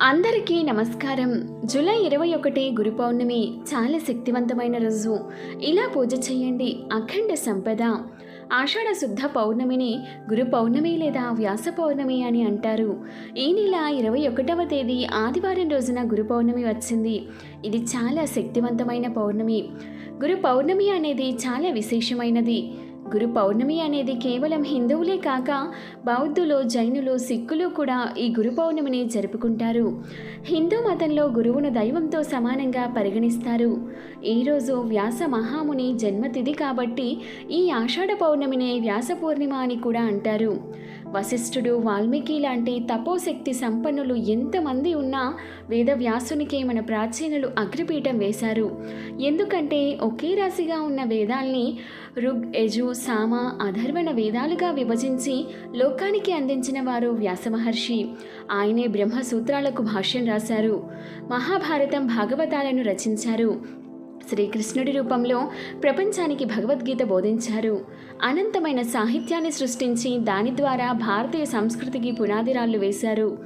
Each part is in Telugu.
అందరికీ నమస్కారం. జూలై ఇరవై ఒకటి గురు పౌర్ణమి చాలా శక్తివంతమైన రోజు. ఇలా పూజ చేయండి అఖండ సంపద. ఆషాఢ శుద్ధ పౌర్ణమిని గురు పౌర్ణమి లేదా వ్యాస పౌర్ణమి అని అంటారు. ఈ నెల ఇరవై ఒకటవ తేదీ ఆదివారం రోజున గురు పౌర్ణమి వచ్చింది. ఇది చాలా శక్తివంతమైన పౌర్ణమి. గురు పౌర్ణమి అనేది చాలా విశేషమైనది. గురు పౌర్ణమి అనేది కేవలం హిందువులే కాక బౌద్ధులు జైనులు సిక్కులు కూడా ఈ గురు పౌర్ణమిని జరుపుకుంటారు. హిందూ మతంలో గురువును దైవంతో సమానంగా పరిగణిస్తారు. ఈరోజు వ్యాస మహాముని జన్మతిథి కాబట్టి ఈ ఆషాఢ పౌర్ణమినే వ్యాస పూర్ణిమ అని కూడా అంటారు. వశిష్ఠుడు వాల్మీకి లాంటి తపోశక్తి సంపన్నులు ఎంతమంది ఉన్నా వేదవ్యాసునికే మన ప్రాచీనులు అగ్రిపీఠం వేశారు. ఎందుకంటే ఒకే రాశిగా ఉన్న వేదాల్ని ఋగ్ యజు సామ అధర్వణ వేదాలుగా విభజించి లోకానికి అందించిన వారు వ్యాసమహర్షి. ఆయనే బ్రహ్మసూత్రాలకు భాష్యం రాశారు. మహాభారతం భాగవతాలను రచించారు. శ్రీకృష్ణుడి రూపంలో ప్రపంచానికి భగవద్గీత బోధించారు. అనంతమైన సాహిత్యాన్ని సృష్టించి దాని ద్వారా భారతీయ సంస్కృతికి పునాదిరాళ్ళు వేశారు.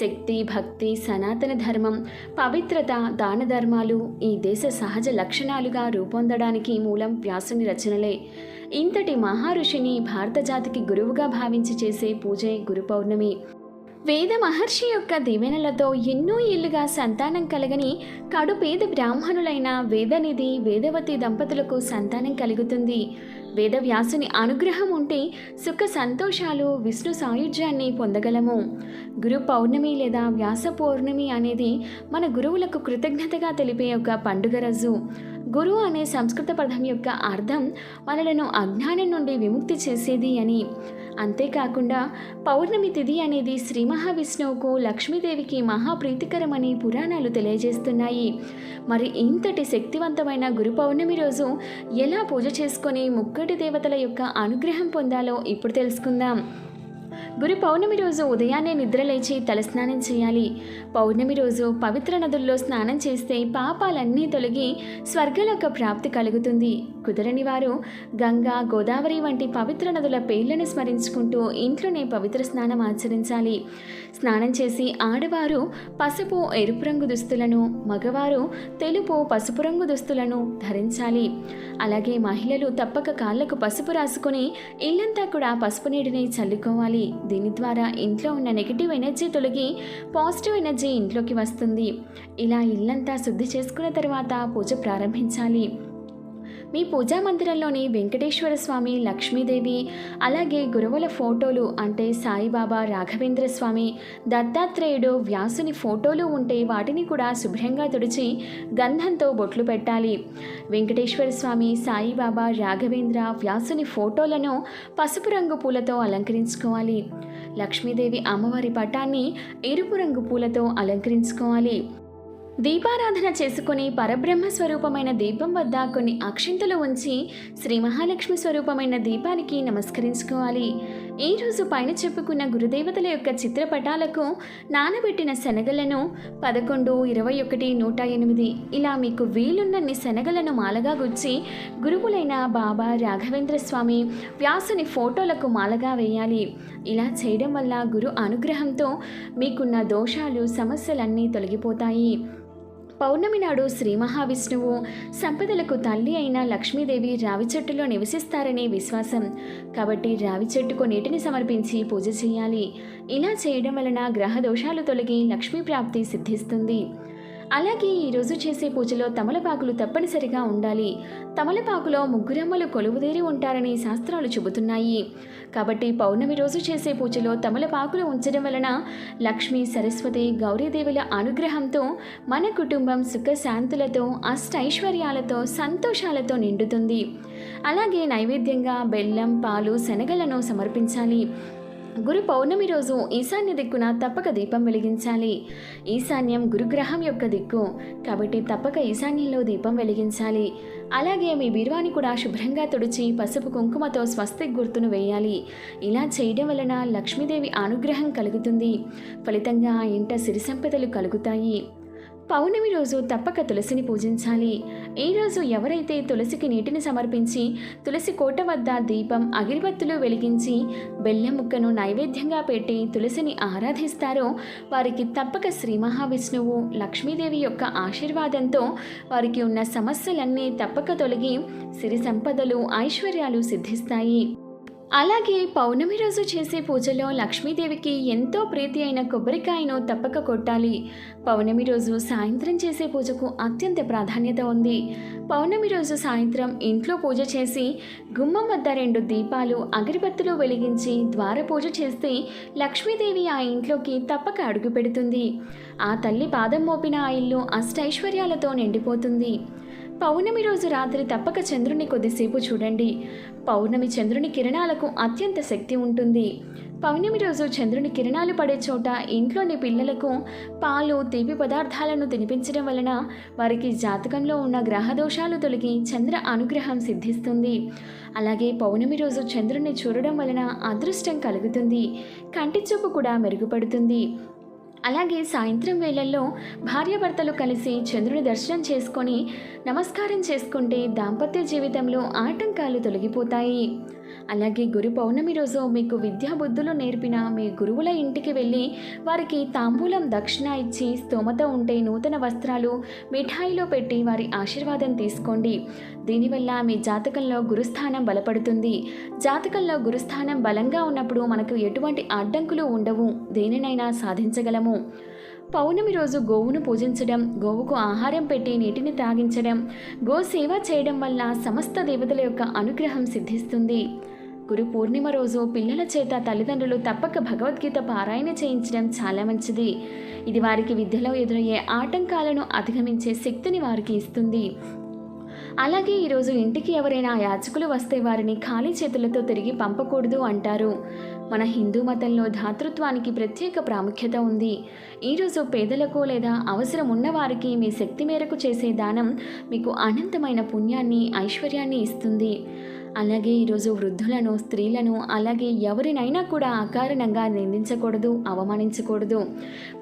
శక్తి భక్తి సనాతన ధర్మం పవిత్రత దాన ధర్మాలు ఈ దేశ సహజ లక్షణాలుగా రూపొందడానికి మూలం వ్యాసుని రచనలే. ఇంతటి మహారుషిని భారత జాతికి గురువుగా భావించి చేసే పూజే గురు పౌర్ణమి. వేద మహర్షి యొక్క దీవెనలతో ఎన్నో ఏళ్ళుగా సంతానం కలగని కడుపేద బ్రాహ్మణులైన వేదనిధి వేదవతి దంపతులకు సంతానం కలుగుతుంది. వేదవ్యాసుని అనుగ్రహం ఉంటే సుఖ సంతోషాలు విష్ణు సాయుధ్యాన్ని పొందగలము. గురు పౌర్ణమి లేదా వ్యాస పౌర్ణమి అనేది మన గురువులకు కృతజ్ఞతగా తెలిపే ఒక పండుగ రోజు. గురువు అనే సంస్కృత పదం యొక్క అర్థం మనలను అజ్ఞానం నుండి విముక్తి చేసేది అని. అంతేకాకుండా పౌర్ణమి తిథి అనేది శ్రీ మహావిష్ణువుకు లక్ష్మీదేవికి మహాప్రీతికరమని పురాణాలు తెలియజేస్తున్నాయి. మరి ఇంతటి శక్తివంతమైన గురు పౌర్ణమి రోజు ఎలా పూజ చేసుకొని ముక్కటి దేవతల యొక్క అనుగ్రహం పొందాలో ఇప్పుడు తెలుసుకుందాం. గురు పౌర్ణమి రోజు ఉదయాన్నే నిద్రలేచి తలస్నానం చేయాలి. పౌర్ణమి రోజు పవిత్ర నదుల్లో స్నానం చేస్తే పాపాలన్నీ తొలగి స్వర్గలోక ప్రాప్తి కలుగుతుంది. కుదరని వారు గంగా గోదావరి వంటి పవిత్ర నదుల పేర్లను స్మరించుకుంటూ ఇంట్లోనే పవిత్ర స్నానం ఆచరించాలి. స్నానం చేసి ఆడవారు పసుపు ఎరుపు రంగు దుస్తులను మగవారు తెలుపు పసుపు రంగు దుస్తులను ధరించాలి. అలాగే మహిళలు తప్పక కాళ్ళకు పసుపు రాసుకొని ఇల్లంతా కూడా పసుపు నీటిని చల్లుకోవాలి. దీని ద్వారా ఇంట్లో ఉన్న నెగిటివ్ ఎనర్జీ తొలగి పాజిటివ్ ఎనర్జీ ఇంట్లోకి వస్తుంది. ఇలా ఇల్లంతా శుద్ధి చేసుకున్న తర్వాత పూజ ప్రారంభించాలి. మీ పూజా మందిరంలోని వెంకటేశ్వర స్వామి లక్ష్మీదేవి అలాగే గురువుల ఫోటోలు అంటే సాయిబాబా రాఘవేంద్ర స్వామి దత్తాత్రేయుడు వ్యాసుని ఫోటోలు ఉంటే వాటిని కూడా శుభ్రంగా తుడిచి గంధంతో బొట్లు పెట్టాలి. వెంకటేశ్వర స్వామి సాయిబాబా రాఘవేంద్ర వ్యాసుని ఫోటోలను పసుపు రంగు పూలతో అలంకరించుకోవాలి. లక్ష్మీదేవి అమ్మవారి పటాన్ని ఎరుపు రంగు పూలతో అలంకరించుకోవాలి. దీపారాధన చేసుకుని పరబ్రహ్మ స్వరూపమైన దీపం వద్ద కొన్ని అక్షింతలు ఉంచి శ్రీ మహాలక్ష్మి స్వరూపమైన దీపానికి నమస్కరించుకోవాలి. ఈరోజు పైన చెప్పుకున్న గురుదేవతల యొక్క చిత్రపటాలకు నానబెట్టిన శనగలను పదకొండు ఇరవై ఒకటి నూట ఎనిమిది ఇలా మీకు వీలున్నన్ని శనగలను మాలగా గుచ్చి గురువులైన బాబా రాఘవేంద్ర స్వామి వ్యాసుని ఫోటోలకు మాలగా వేయాలి. ఇలా చేయడం వల్ల గురు అనుగ్రహంతో మీకున్న దోషాలు సమస్యలన్నీ తొలగిపోతాయి. పౌర్ణమి నాడు శ్రీ మహావిష్ణువు సంపదలకు తల్లి అయిన లక్ష్మీదేవి రావి చెట్టులో నివసిస్తారనే విశ్వాసం. కాబట్టి రావి చెట్టుకు నీటిని సమర్పించి పూజ చేయాలి. ఇలా చేయడం వలన గ్రహ దోషాలు తొలగి లక్ష్మీ ప్రాప్తి సిద్ధిస్తుంది. అలాగే ఈరోజు చేసే పూజలో తమలపాకులు తప్పనిసరిగా ఉండాలి. తమలపాకులో ముగ్గురమ్మలు కొలువుదేరి ఉంటారని శాస్త్రాలు చెబుతున్నాయి. కాబట్టి పౌర్ణమి రోజు చేసే పూజలో తమలపాకులు ఉంచడం వలన లక్ష్మి సరస్వతి గౌరీదేవుల అనుగ్రహంతో మన కుటుంబం సుఖశాంతులతో అష్టైశ్వర్యాలతో సంతోషాలతో నిండుతుంది. అలాగే నైవేద్యంగా బెల్లం పాలు శనగలను సమర్పించాలి. గురు పౌర్ణమి రోజు ఈశాన్య దిక్కున తప్పక దీపం వెలిగించాలి. ఈశాన్యం గురుగ్రహం యొక్క దిక్కు. కాబట్టి తప్పక ఈశాన్యంలో దీపం వెలిగించాలి. అలాగే మీ బీరువాని కూడా శుభ్రంగా తుడిచి పసుపు కుంకుమతో స్వస్తి గుర్తును వేయాలి. ఇలా చేయడం వలన లక్ష్మీదేవి అనుగ్రహం కలుగుతుంది. ఫలితంగా ఆ ఇంట సిరి సంపదలు కలుగుతాయి. పౌర్ణమి రోజు తప్పక తులసిని పూజించాలి. ఈ రోజు ఎవరైతే తులసికి నీటిని సమర్పించి తులసి కోట వద్ద దీపం అగిరిబత్తులు వెలిగించి బెల్లం ముక్కను నైవేద్యంగా పెట్టి తులసిని ఆరాధిస్తారో వారికి తప్పక శ్రీ మహావిష్ణువు లక్ష్మీదేవి యొక్క ఆశీర్వాదంతో వారికి ఉన్న సమస్యలన్నీ తప్పక తొలగి సిరి సంపదలు ఐశ్వర్యాలు సిద్ధిస్తాయి. అలాగే పౌర్ణమి రోజు చేసే పూజలో లక్ష్మీదేవికి ఎంతో ప్రీతి అయిన కొబ్బరికాయను తప్పక కొట్టాలి. పౌర్ణమి రోజు సాయంత్రం చేసే పూజకు అత్యంత ప్రాధాన్యత ఉంది. పౌర్ణమి రోజు సాయంత్రం ఇంట్లో పూజ చేసి గుమ్మం వద్ద రెండు దీపాలు అగరబత్తులు వెలిగించి ద్వార పూజ చేస్తే లక్ష్మీదేవి ఆ ఇంట్లోకి తప్పక అడుగు పెడుతుంది. ఆ తల్లి పాదం మోపిన ఆ ఇల్లు అష్టైశ్వర్యాలతో నిండిపోతుంది. పౌర్ణమి రోజు రాత్రి తప్పక చంద్రుని కొద్దిసేపు చూడండి. పౌర్ణమి చంద్రుని కిరణాలకు అత్యంత శక్తి ఉంటుంది. పౌర్ణమి రోజు చంద్రుని కిరణాలు పడే చోట ఇంట్లోని పిల్లలకు పాలు తీపి పదార్థాలను తినిపించడం వలన వారికి జాతకంలో ఉన్న గ్రహ దోషాలు తొలగి చంద్ర అనుగ్రహం సిద్ధిస్తుంది. అలాగే పౌర్ణమి రోజు చంద్రుని చూడడం వలన అదృష్టం కలుగుతుంది. కంటి చూపు కూడా మెరుగుపడుతుంది. అలాగే సాయంత్రం వేళల్లో భార్యాభర్తలు కలిసి చంద్రుని దర్శనం చేసుకొని నమస్కారం చేసుకుంటే దాంపత్య జీవితంలో ఆటంకాలు తొలగిపోతాయి. అలాగే గురు పౌర్ణమి రోజు మీకు విద్యాబుద్ధులు నేర్పిన మీ గురువుల ఇంటికి వెళ్ళి వారికి తాంబూలం దక్షిణ ఇచ్చి స్తోమత ఉంటే నూతన వస్త్రాలు మిఠాయిలో పెట్టి వారి ఆశీర్వాదం తీసుకోండి. దీనివల్ల మీ జాతకంలో గురుస్థానం బలపడుతుంది. జాతకంలో గురుస్థానం బలంగా ఉన్నప్పుడు మనకు ఎటువంటి అడ్డంకులు ఉండవు. దేనినైనా సాధించగలము. పౌర్ణమి రోజు గోవును పూజించడం గోవుకు ఆహారం పెట్టి నీటిని త్రాగించడం గో సేవ చేయడం వల్ల సమస్త దేవతల యొక్క అనుగ్రహం సిద్ధిస్తుంది. గురు పూర్ణిమ రోజు పిల్లల చేత తల్లిదండ్రులు తప్పక భగవద్గీత పారాయణ చేయించడం చాలా మంచిది. ఇది వారికి విద్యలో ఎదురయ్యే ఆటంకాలను అధిగమించే శక్తిని వారికి ఇస్తుంది. అలాగే ఈరోజు ఇంటికి ఎవరైనా యాచకులు వస్తే వారిని ఖాళీ చేతులతో తిరిగి పంపకూడదు అంటారు. మన హిందూ మతంలో ధాతృత్వానికి ప్రత్యేక ప్రాముఖ్యత ఉంది. ఈరోజు పేదలకు లేదా అవసరం ఉన్నవారికి మీ శక్తి మేరకు చేసే దానం మీకు అనంతమైన పుణ్యాన్ని ఐశ్వర్యాన్ని ఇస్తుంది. అలాగే ఈరోజు వృద్ధులను స్త్రీలను అలాగే ఎవరినైనా కూడా అకారణంగా నిందించకూడదు అవమానించకూడదు.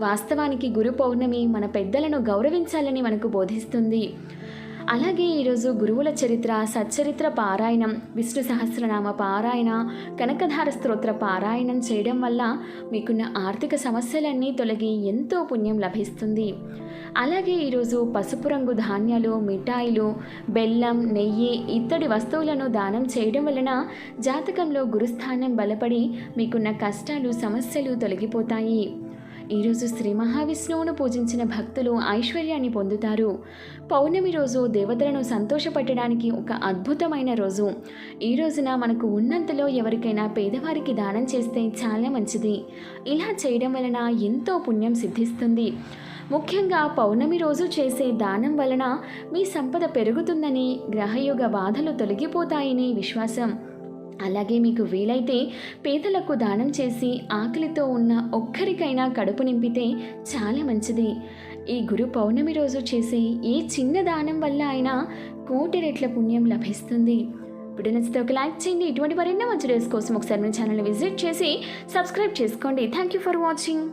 వాస్తవానికి గురు పౌర్ణమి మన పెద్దలను గౌరవించాలని మనకు బోధిస్తుంది. అలాగే ఈరోజు గురువుల చరిత్ర సచ్చరిత్ర పారాయణం విష్ణు సహస్రనామ పారాయణ కనకధార స్తోత్ర పారాయణం చేయడం వల్ల మీకున్న ఆర్థిక సమస్యలన్నీ తొలగి ఎంతో పుణ్యం లభిస్తుంది. అలాగే ఈరోజు పసుపు రంగు ధాన్యాలు మిఠాయిలు బెల్లం నెయ్యి ఇత్తడి వస్తువులను దానం చేయడం వలన జాతకంలో గురుస్థానం బలపడి మీకున్న కష్టాలు సమస్యలు తొలగిపోతాయి. ఈరోజు శ్రీ మహావిష్ణువును పూజించిన భక్తులు ఐశ్వర్యాన్ని పొందుతారు. పౌర్ణమి రోజు దేవతలను సంతోషపెట్టడానికి ఒక అద్భుతమైన రోజు. ఈ రోజున మనకు ఉన్నంతలో ఎవరికైనా పేదవారికి దానం చేస్తే చాలా మంచిది. ఇలా చేయడం వలన ఎంతో పుణ్యం సిద్ధిస్తుంది. ముఖ్యంగా పౌర్ణమి రోజు చేసే దానం వలన మీ సంపద పెరుగుతుందని గ్రహయోగ బాధలు తొలగిపోతాయని విశ్వాసం. అలాగే మీకు వీలైతే పేదలకు దానం చేసి ఆకలితో ఉన్న ఒక్కరికైనా కడుపు నింపితే చాలా మంచిది. ఈ గురు పౌర్ణమి రోజు చేసే ఏ చిన్న దానం వల్ల అయినా కోటి రెట్ల పుణ్యం లభిస్తుంది. ఇప్పుడు నచ్చితే ఒక లైక్ చేయండి. ఇటువంటి మరెన్నో మంచి డేస్ కోసం ఒకసారి మన ఛానల్ని విజిట్ చేసి సబ్స్క్రైబ్ చేసుకోండి. Thank you for watching.